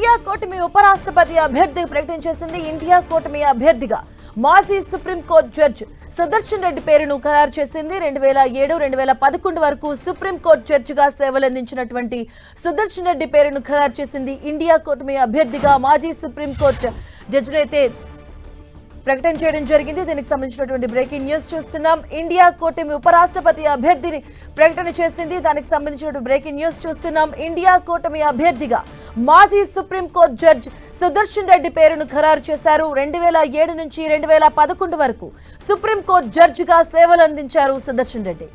India కూటమి ఉపరాష్ట్రపతి అభ్యర్థి ప్రకటించేసింది ఇండియా కూటమి అభ్యర్థిగా మాజీ సుప్రీంకోర్టు జడ్జ్ సుదర్శన్ రెడ్డి పేరును ఖరారు చేసింది. రెండు వేల ఏడు రెండు వేల పదకొండు వరకు సుప్రీంకోర్టు జడ్జిగా సేవలందించినటువంటి సుదర్శన్ రెడ్డి పేరును ఖరారు చేసింది. ఇండియా కూటమి అభ్యర్థిగా మాజీ సుప్రీంకోర్టు జడ్జినైతే ప్రకటన చేయడం జరిగింది. దీనికి సంబంధించినటువంటి బ్రేకింగ్ న్యూస్ చూస్తున్నాం. ఇండియా కూటమి ఉపరాష్ట్రపతి అభ్యర్థిని ప్రకటన చేసింది. దానికి సంబంధించినటువంటి బ్రేకింగ్ న్యూస్ చూస్తున్నాం. ఇండియా కూటమి అభ్యర్థిగా మాజీ సుప్రీంకోర్టు జడ్జ్ సుదర్శన్ రెడ్డి పేరును ఖరారు చేశారు. రెండు వేల ఏడు నుంచి రెండు వేల పదకొండు వరకు సుప్రీంకోర్టు జడ్జిగా సేవలు అందించారు సుదర్శన్ రెడ్డి.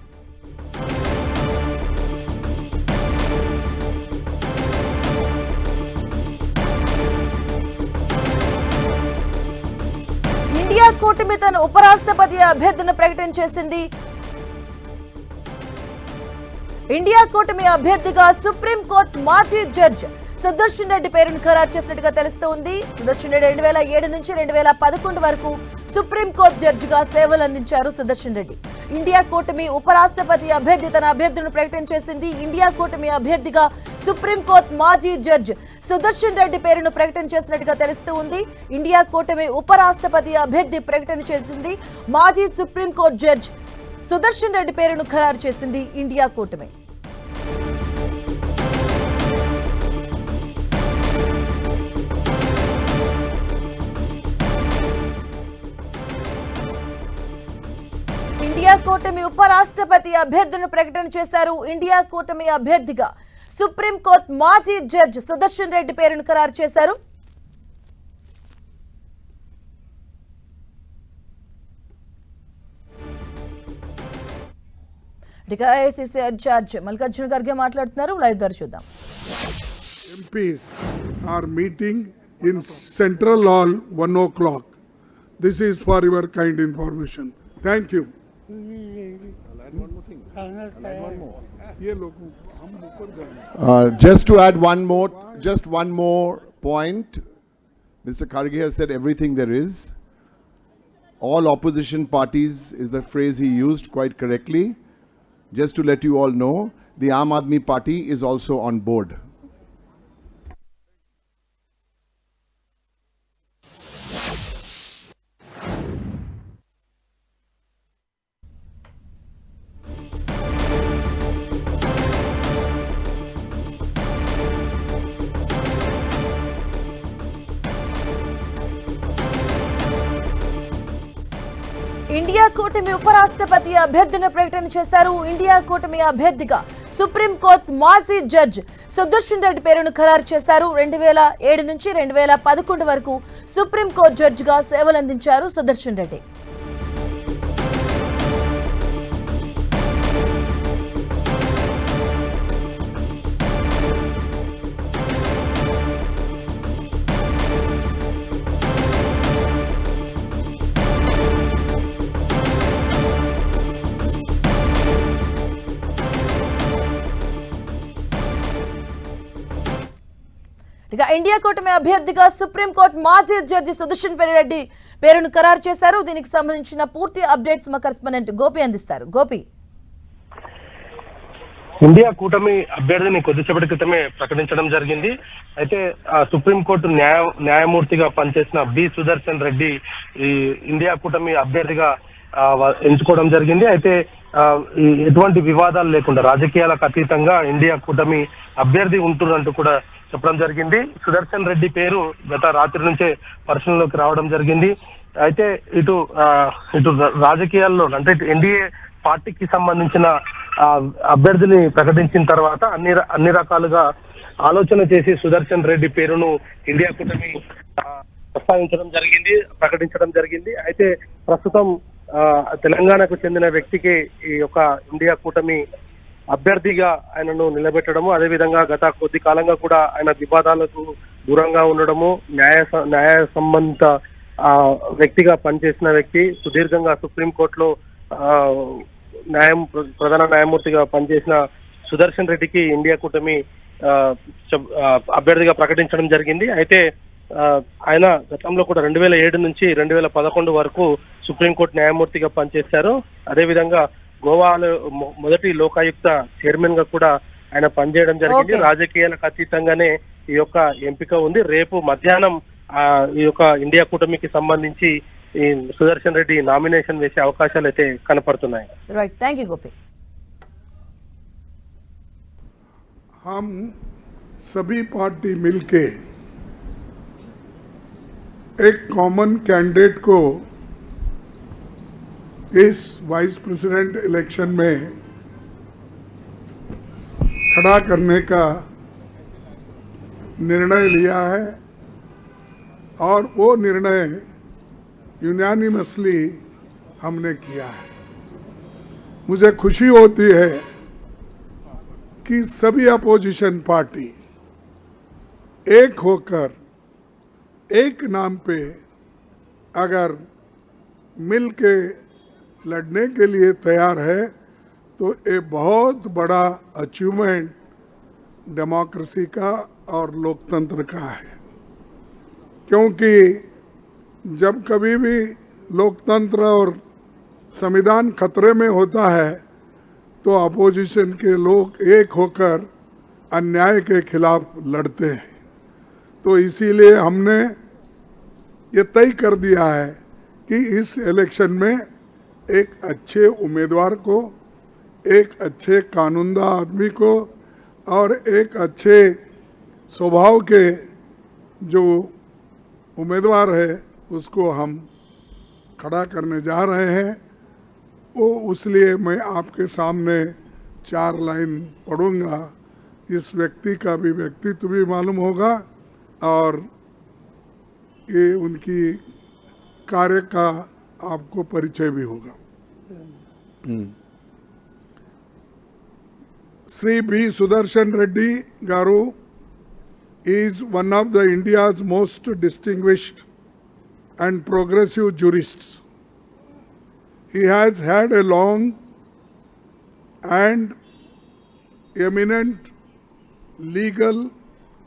కూటమి తన ఉపరాష్ట్రపతి అభ్యర్థిని ప్రకటన చేసింది. ఇండియా కూటమి అభ్యర్థిగా సుప్రీంకోర్టు మాజీ జడ్జ్ సుదర్శన్ రెడ్డి పేరును ఖరారు చేసినట్టుగా తెలుస్తోంది. సుదర్శన్ రెడ్డి రెండు వేల ఏడు నుంచి రెండు వేల పదకొండు వరకు సుప్రీంకోర్టు జడ్జిగా సేవలు అందించారు సుదర్శన్ రెడ్డి. ఇండియా కూటమి ఉపరాష్ట్రపతి అభ్యర్థి తన అభ్యర్థిని ప్రకటన చేసింది. ఇండియా కూటమి అభ్యర్థిగా సుప్రీంకోర్టు మాజీ జడ్జ్ సుదర్శన్ రెడ్డి పేరును ప్రకటన చేసినట్టుగా తెలుస్తూ ఉంది. ఇండియా కూటమి ఉపరాష్ట్రపతి అభ్యర్థి ప్రకటన చేసింది. మాజీ సుప్రీంకోర్టు జడ్జ్ సుదర్శన్ రెడ్డి పేరును ఖరారు చేసింది ఇండియా కూటమి. కూటమి ఉపరాష్ట్రపతి అభ్యర్థిని ప్రకటన చేశారు. ఇండియా కూటమి అభ్యర్థిగా సుప్రీంకోర్టు మాజీ జడ్జ్ సుదర్శన్ రెడ్డి పేరును ఖరారు చేశారు. ఇక ఏఐసిసి ఇన్ఛార్జ్ మల్లికార్జున ఖర్గే మాట్లాడుతున్నారు. లైవ్ ద్వారా చూద్దాం. MPs are meeting in central hall one o'clock this is for your kind information thank you Uh, just to add one more, just one more point. Mr. Kargi has said everything there is. All opposition parties is the phrase he used quite correctly. Just to let you all know, the Aam Aadmi Party is also on board. India కూటమి ఉపరాష్ట్రపతి అభ్యర్థిని ప్రకటన చేశారు. India కూటమి అభ్యర్థిగా supreme court మాజీ judge Sudarshan Reddy పేరును ఖరారు చేశారు. రెండు వేల ఏడు నుంచి రెండు వేల పదకొండు వరకు సుప్రీంకోర్టు జడ్జిగా సేవలందించారు సుదర్శన్ రెడ్డి. ఇక ఇండియా కూటమి అభ్యర్థిగా సుప్రీంకోర్టు మాజీ జడ్జి సుదర్శన్ పెరిరెడ్డి పేరును ఖరారు చేశారు. దీనికి సంబంధించిన పూర్తి అప్డేట్స్ మా కరెస్పాండెంట్ గోపి అందిస్తారు. గోపి. ఇండియా కూటమి అభ్యర్థిని కొద్దిసేపటి క్రితమే ప్రకటించడం జరిగింది. అయితే సుప్రీంకోర్టు న్యాయ న్యాయమూర్తిగా పనిచేసిన బి సుదర్శన్ రెడ్డి ఈ ఇండియా కూటమి అభ్యర్థిగా ఎంచుకోవడం జరిగింది. అయితే ఎటువంటి వివాదాలు లేకుండా రాజకీయాలకు అతీతంగా ఇండియా కూటమి అభ్యర్థి ఉంటుందంటూ కూడా చెప్పడం జరిగింది. సుదర్శన్ రెడ్డి పేరు గత రాత్రి నుంచే పరిశీలనలోకి రావడం జరిగింది. అయితే ఇటు ఇటు రాజకీయాల్లో అంటే ఎన్డీఏ పార్టీకి సంబంధించిన అభ్యర్థిని ప్రకటించిన తర్వాత అన్ని అన్ని రకాలుగా ఆలోచన చేసి సుదర్శన్ రెడ్డి పేరును ఇండియా కూటమి ఆ, ప్రస్తావించడం జరిగింది ప్రకటించడం జరిగింది. అయితే ప్రస్తుతం ఆ, తెలంగాణకు చెందిన వ్యక్తికి ఈ యొక్క ఇండియా కూటమి అభ్యర్థిగా ఆయనను నిలబెట్టడము అదేవిధంగా గత కొద్ది కాలంగా కూడా ఆయన వివాదాలకు దూరంగా ఉండడము న్యాయ స- న్యాయ సంబంధిత వ్యక్తిగా పనిచేసిన వ్యక్తి సుదీర్ఘంగా సుప్రీంకోర్టులో ఆ, న్యాయం ప్ర- ప్రధాన న్యాయమూర్తిగా పనిచేసిన సుదర్శన్ రెడ్డికి ఇండియా కూటమి ఆ, చెప్- అభ్యర్థిగా ప్రకటించడం జరిగింది. అయితే ఆ, ఆయన గతంలో కూడా రెండు వేల ఏడు నుంచి రెండు వేల పదకొండు వరకు సుప్రీంకోర్టు న్యాయమూర్తిగా పనిచేశారు. అదేవిధంగా గోవాలో మొ- మొదటి లోకాయుక్త చైర్మన్ గా కూడా ఆయన పనిచేయడం జరిగింది Okay. రాజకీయాలకు అతీతంగానే ఈ యొక్క ఎంపిక ఉంది రేపు మధ్యాహ్నం ఆ ఈ యొక్క ఇండియా కూటమికి సంబంధించి ఈ సుదర్శన్ రెడ్డి నామినేషన్ వేసే అవకాశాలు అయితే కనపడుతున్నాయి రైట్ థ్యాంక్ యూ గోపి हम सभी पार्टी मिलके एक कॉमन कैंडिडेट को इस वाइस प्रेसिडेंट इलेक्शन में खड़ा करने का निर्णय लिया है और वो निर्णय यूनानिमसली हमने किया है। मुझे खुशी होती है कि सभी अपोजिशन पार्टी एक होकर एक नाम पे अगर मिल के लड़ने के लिए तैयार है तो ये बहुत बड़ा अचीवमेंट डेमोक्रेसी का और लोकतंत्र का है। क्योंकि जब कभी भी लोकतंत्र और संविधान खतरे में होता है तो अपोजिशन के लोग एक होकर अन्याय के खिलाफ लड़ते हैं। तो इसीलिए हमने ये तय कर दिया है कि इस इलेक्शन में एक अच्छे उम्मीदवार को, एक अच्छे कानूनदा आदमी को और एक अच्छे स्वभाव के जो उम्मीदवार है, उसको हम खड़ा करने जा रहे हैं। वो उसलिए मैं आपके सामने चार लाइन पढ़ूँगा। इस व्यक्ति का भी व्यक्तित्व भी मालूम होगा और ये उनकी कार्य का आपको परिचय भी होगा। हम्म। Shri B Sudarshan Reddy garu is one of the India's most distinguished and progressive jurist he has had a long and eminent legal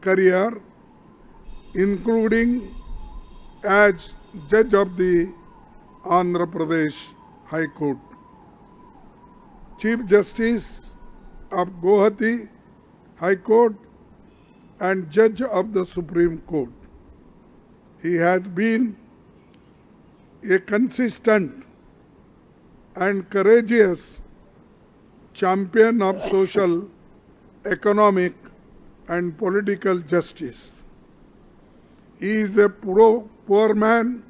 career including as जज of the Andhra Pradesh High Court, Chief Justice of Guwahati High Court, and judge of the Supreme Court. He has been a consistent and courageous champion of social, economic, and political justice. He is a poor man,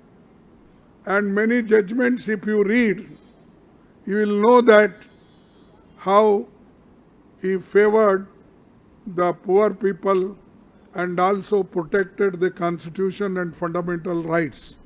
and many judgments, if you read, you will know that how he favored the poor people and also protected the constitution and fundamental rights.